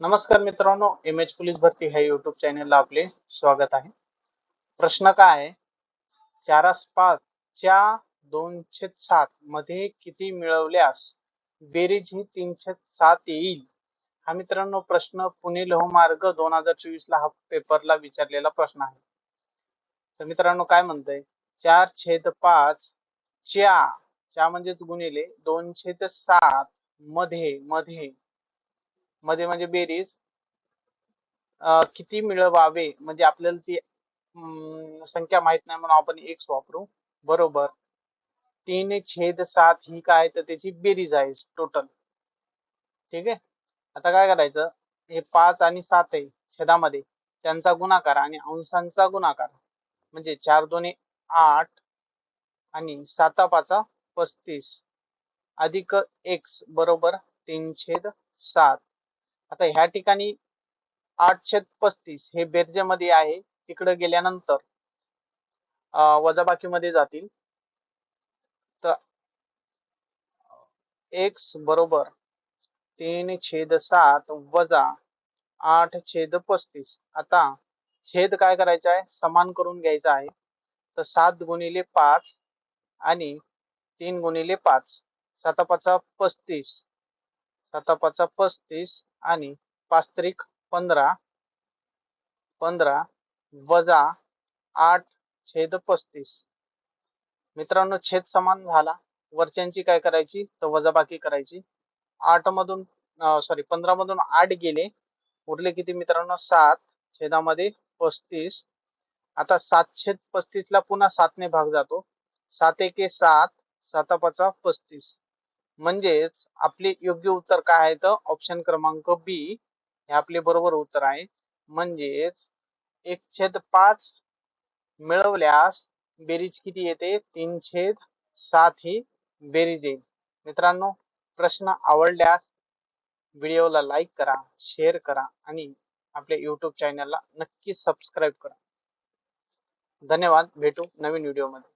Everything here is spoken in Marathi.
नमस्कार मित्रांनो एम एच पोलीस भरती ह्या युट्यूब चॅनेलला आपले स्वागत आहे. प्रश्न काय आहे? चारास पाच च्या दोनशे सात मध्ये किती मिळवल्यास बेरीज ही तीनशे सात येईल? हा मित्रांनो प्रश्न पुणे लोहमार्ग दोन हजार चोवीस ला हा पेपरला विचारलेला प्रश्न आहे. तर मित्रांनो काय म्हणतंय? चार छेद पाच च्या च्या म्हणजेच गुणिले दोनशे सात मध्ये मध्ये मध्ये म्हणजे बेरीज किती मिळवावे? म्हणजे आपल्याला ती संख्या माहीत नाही म्हणून आपण एक्स वापरू. बरोबर. तीन छेद सात ही काय? तर त्याची बेरीज आहे टोटल ठीक आहे? आता काय करायचं? हे पाच आणि सात आहे छेदामध्ये. त्यांचा गुणाकार आणि अंशांचा गुणाकार. म्हणजे चार दोन्ही आठ आणि साता पाचा पस्तीस. अधिक एक्स बरोबर तीन छेद सात. आता ह्या ठिकाणी आठशे पस्तीस हे बेरजेमध्ये आहे. तिकडे गेल्यानंतर वजाबाकीमध्ये जातील. तर एक्स बरोबर तीन छेद सात वजा आठ छेद पस्तीस. आता छेद काय करायचा आहे? समान करून घ्यायचा आहे. तर सात गुणिले पाच आणि तीन गुणिले पाच. साता पस्तीस. सातापाचा पस्तीस आणि पाच पंधरा पंधरा वजा आठ छेद पस्तीस. मित्रांनो छेद समान झाला. वरच्यांची काय करायची? तर वजाबाकी करायची. आठ मधून सॉरी पंधरा मधून आठ गेले. उरले किती मित्रांनो? सात. छेदामध्ये पस्तीस. आता सात छेद पस्तीस ला पुन्हा सातने भाग जातो. सात एके सात सातापाचा पस्तीस. म्हणजेच आपले योग्य उत्तर काय आहे? तर ऑप्शन क्रमांक बी हे आपले बरोबर उत्तर आहे. म्हणजेच एक छेद पाच मिळवल्यास बेरीज किती येते? तीन छेद सात ही बेरीज येईल. मित्रांनो प्रश्न आवडल्यास व्हिडिओला लाईक करा शेअर करा आणि आपल्या यूट्यूब चॅनलला नक्की सबस्क्राईब करा. धन्यवाद. भेटू नवीन व्हिडिओमध्ये.